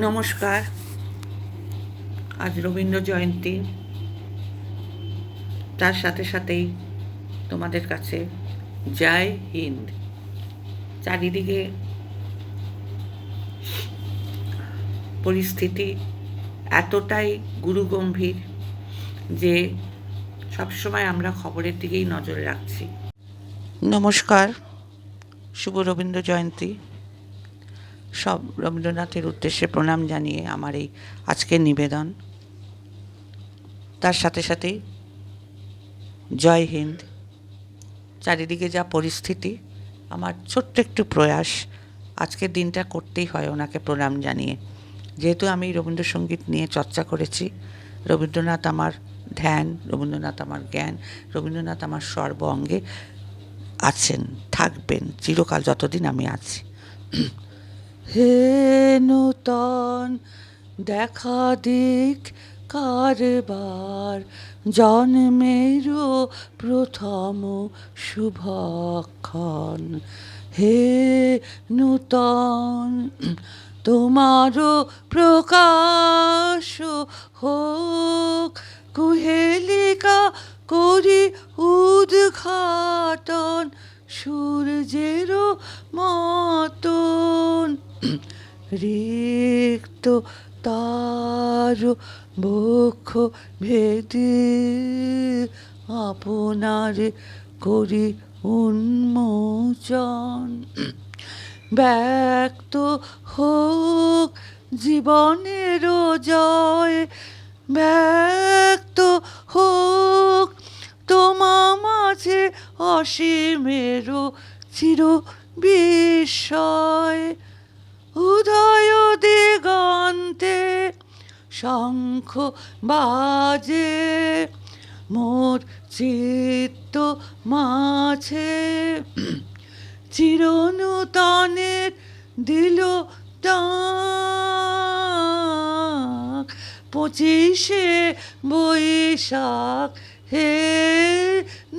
নমস্কার। আজ রবীন্দ্র জয়ন্তী। তার সাথে সাথেই তোমাদের কাছে জয় হিন্দ। চারিদিকে পরিস্থিতি এতটাই গুরুগম্ভীর যে সবসময় আমরা খবরের দিকেই নজর রাখছি। নমস্কার, শুভ রবীন্দ্র জয়ন্তী। সব রবীন্দ্রনাথের উদ্দেশ্যে প্রণাম জানিয়ে আমার এই আজকের নিবেদন। তার সাথে সাথেই জয় হিন্দ। চারিদিকে যা পরিস্থিতি, আমার ছোট্ট একটু প্রয়াস, আজকের দিনটা করতেই হয় ওনাকে প্রণাম জানিয়ে। যেহেতু আমি রবীন্দ্রসঙ্গীত নিয়ে চর্চা করেছি, রবীন্দ্রনাথ আমার ধ্যান, রবীন্দ্রনাথ আমার জ্ঞান, রবীন্দ্রনাথ আমার সর্ব অঙ্গে আছেন, থাকবেন, চিরকাল যতদিন আমি আছি। হে নূতন, দেখা দিক কারবার। জন্মেরও প্রথম শুভক্ষণ। হে নূতন তোমারও প্রকাশ হোক। কুহেলিকা করি উদ্ঘাটন সূর্যেরও মতন। রিক্ত তার বক্ষ ভেদে আপনার করি উন্মোচন। ব্যক্ত হোক জীবনের জয়, ব্যক্ত হোক তোমা মাঝে অসীমের চির বিস্ময় উদয় দিগন্তে শঙ্খ বাজে, মোর চিত্ত মাছে চিরনূতনের দিল পঁচিশে বৈশাখ, হে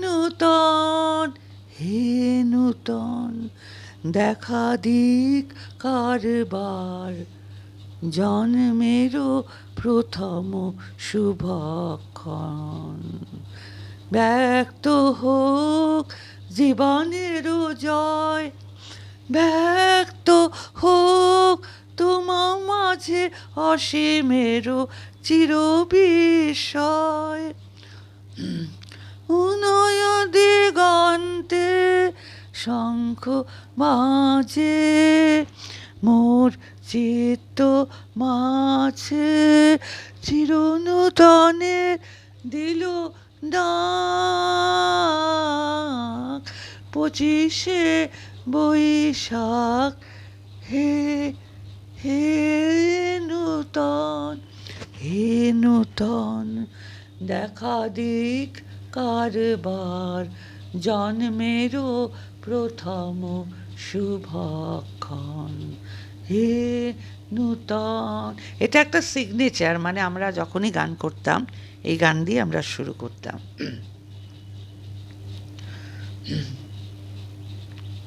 নূতন হে নূতন। দেখা দিক কারবার, জন্মেরও প্রথম শুভক্ষণ। ব্যক্ত হোক জীবনেরও জয়, ব্যক্ত হোক তোমার মাঝে অসীমেরও চিরবিষয় উনয় দিগন্তে শঙ্খ মাঝে, মোর চিত্ত মাছে চিরনূতনে দিল ডাক। পঁচিশে বৈশাখ, হে হে নূতন হে নূতন, দেখা দিক কারবার, জন্মেরও প্রথম শুভক্ষণ। হে নূতন। এটা একটা সিগনেচার মানে আমরা যখনই গান করতাম, এই গান দিয়ে আমরা শুরু করতাম।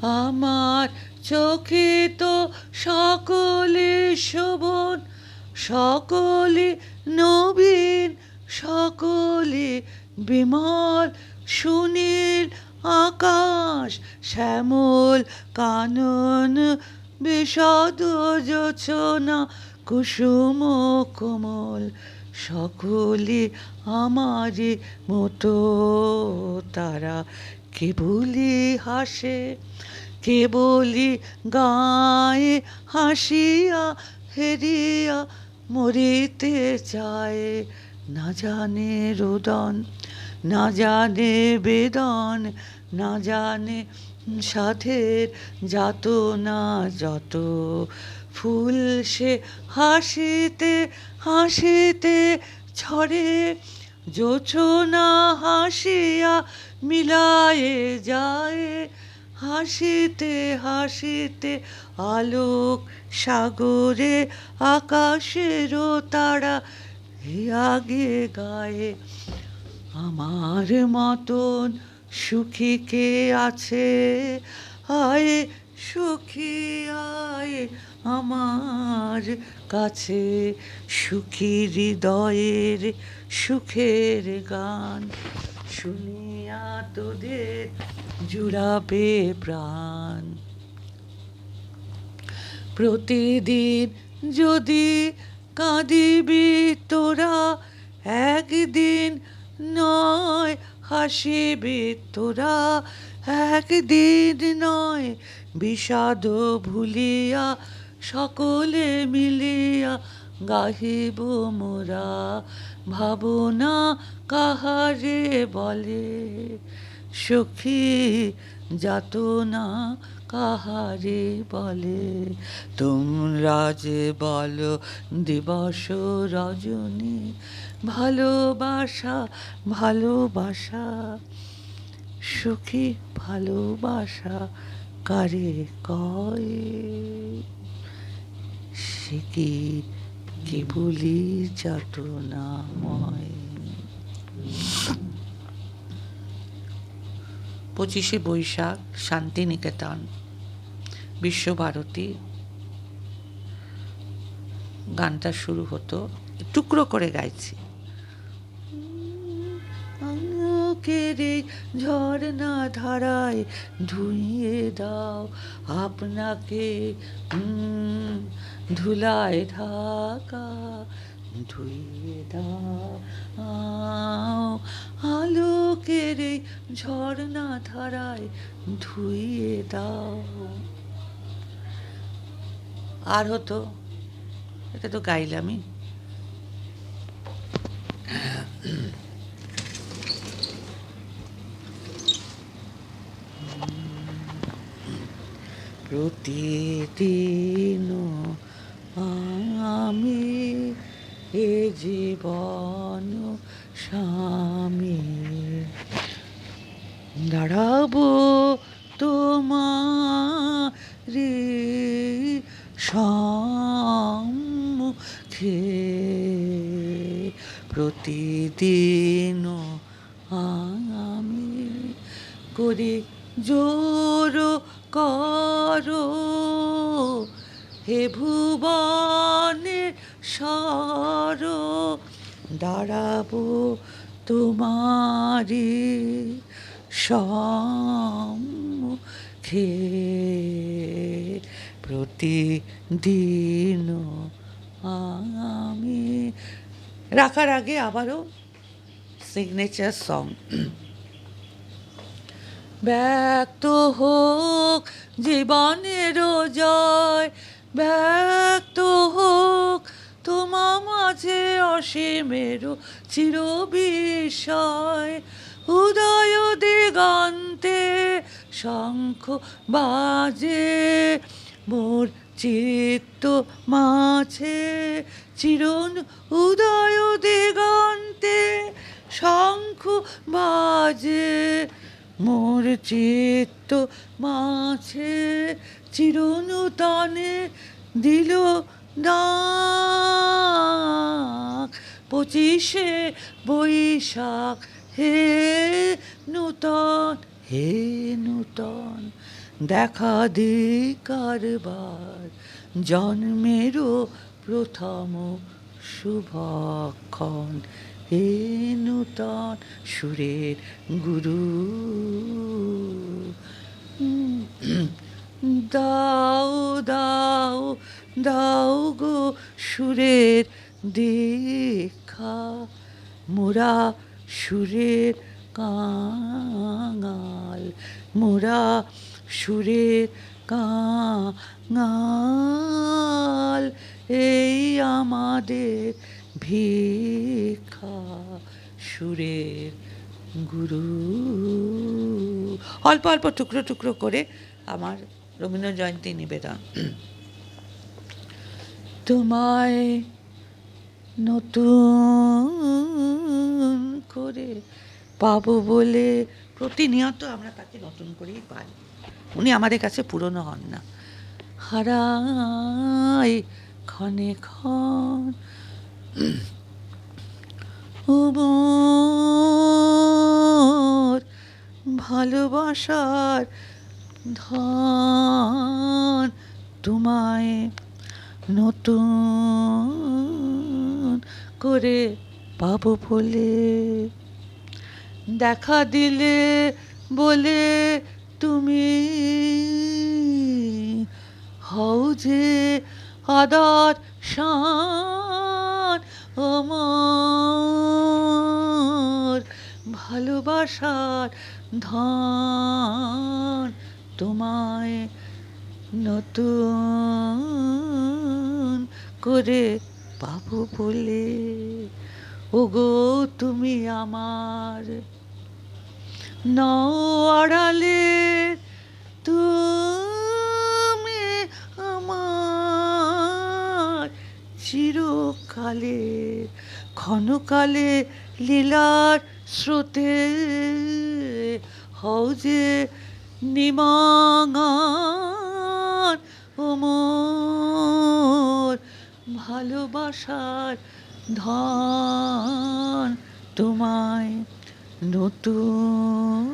আমার চোখে তো সকলে শোভন, সকলে নবীন, সকলে বিমল, সুনীল আকাশ, শ্যামল, কানন, বিষদ, যোচনা, কুসুম, কোমল সকলে আমারই মতো তারা। কেবলি হাসে কেবলি গায়ে হাসিয়া, হেরিয়া, মরিতে চায়। না জানে রোদন, না জানে বেদন না জানে সাধের যাত না যত। ফুল সে হাসিতে হাসিতে ছড়ে জোছনা হাসিয়া মিলায়ে যায়। হাসিতে হাসিতে আলোক সাগরে আকাশেরও তারা আগে গায়ে। আমার মতন সুখী কে আছে? আয় সুখী আয় আমার কাছে। সুখী হৃদয়ের সুখের গান শুনিয়া তোদের জুড়াবে প্রাণ। প্রতিদিন যদি কাঁদিবি তোরা, একদিন নয় হাসিবি তোরা একদিন নয় বিষাদ ভুলিয়া সকলে মিলিয়া গাহিব মোরা, ভাবনা কাহারে বলে, সখী যাতনা কাহারে বলে? তোমরা যে বলো দিবস রজনী, ভালোবাসা ভালোবাসা, সুখী ভালোবাসা কারে কয়? সে কি কেবলই যাতনাময়? পঁচিশে বৈশাখ, শান্তিনিকেতন, বিশ্বভারতী। গানটা শুরু হতো, টুকরো করে গাইছি। কেড়ে ঝর্ণা ধারায় ধুইয়ে দাও আপনাকে ধুলায় ঢাকা ধুইয়ে দাও আলোকের এই ঝর্ণা ধারায় ধুইয়ে দাও। আর হতো এটা তো গাইলামই। প্রতিদিন এ জীবন স্বামী। দাঁড়াবো তোমারি সম্মুখে। প্রতিদিন আমি করি জোর করো। হে ভুবনের সর দাঁড়াবো তোমারি সম্মুখে। প্রতিদিন আমি রাখার আগে আবারও সিগনেচার সং ব্যক্ত হোক জীবনের জয় ব্যক্ত হোক মাঝে অসীমের চির বিষয় উদয় দিগন্তে শঙ্খ বাজে, মোর চিত্ত মাছে। চিরন উদয় দিগন্তে শঙ্খ বাজে, মোর চিত্ত মাঝে চিরনূতনে দিল ডাক পঁচিশে বৈশাখ, হে নূতন হে নূতন, দেখা দে কারবার, জন্মেরও প্রথম শুভক্ষণ হে নূতন সুরের গুরু। দাও দাও দাও গো সুরের দেখা। মোরা সুরের কাঙাল, মোরা সুরের কাঙাল, এই আমাদের ভিক্ষা সুরের গুরু। অল্প অল্প টুকরো টুকরো করে আমার রবীন্দ্র জয়ন্তী নিবেদন। তোমায় নতুন করে পাবো বলে প্রতিনিয়ত আমরা তাকে নতুন করেই পাই। উনি আমাদের কাছে পুরনো হন না। হারাই ক্ষণে ক্ষণ। ভালোবাসার ধন তোমায় নতুন করে পাবো বলে দেখা দিলে বলে তুমি হও যে আদার শান ভালোবাসার ধন তোমায় নতুন করে পাবো বলে। ওগো, তুমি আমার নও আড়ালে তুমি আমার চিরকালে, ক্ষণকালে লীলার স্রোতে হও যে নিমাঙান ও মোর ভালোবাসার ধন তোমায় নতুন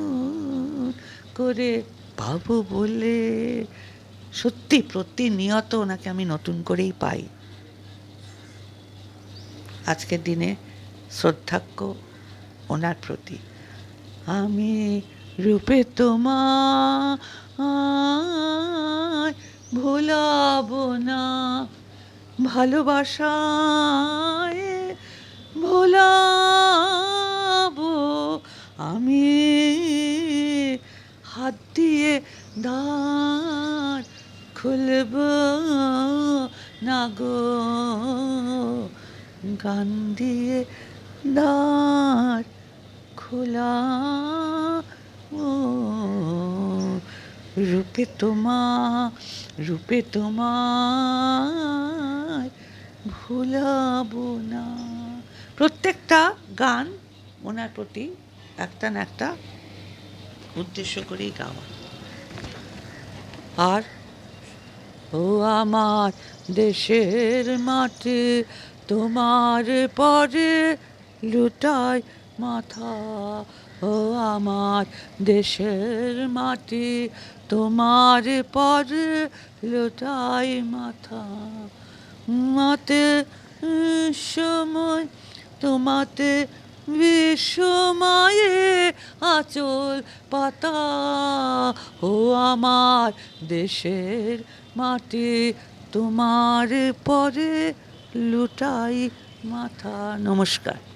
করে পাবো বলে সত্যি প্রতিনিয়ত ওনাকে আমি নতুন করেই পাই। আজকের দিনে শ্রদ্ধাক্য ওনার প্রতি। আমি রূপে তোমায় ভোলাবো না। ভালোবাসায় ভোলাবো আমি। হাত দিয়ে দ্বার খুলব না গো। গান দিয়ে দ্বার খোলা। রূপে তোমা রূপে তোমার ভুলাবো না। প্রত্যেকটা গান ওনার প্রতি একটা না একটা উদ্দেশ্য করেই গাওয়া। আর ও আমার দেশের মাঠে, তোমার পরে লুটাই মাথা। ও আমার দেশের মাটি তোমার পরে লুটাই মাথা। মাতে সময়, তোমাতে বিশ্বময়ে আচল পাতা। ও আমার দেশের মাটি, তোমার পরে লুটাই মাথা। নমস্কার।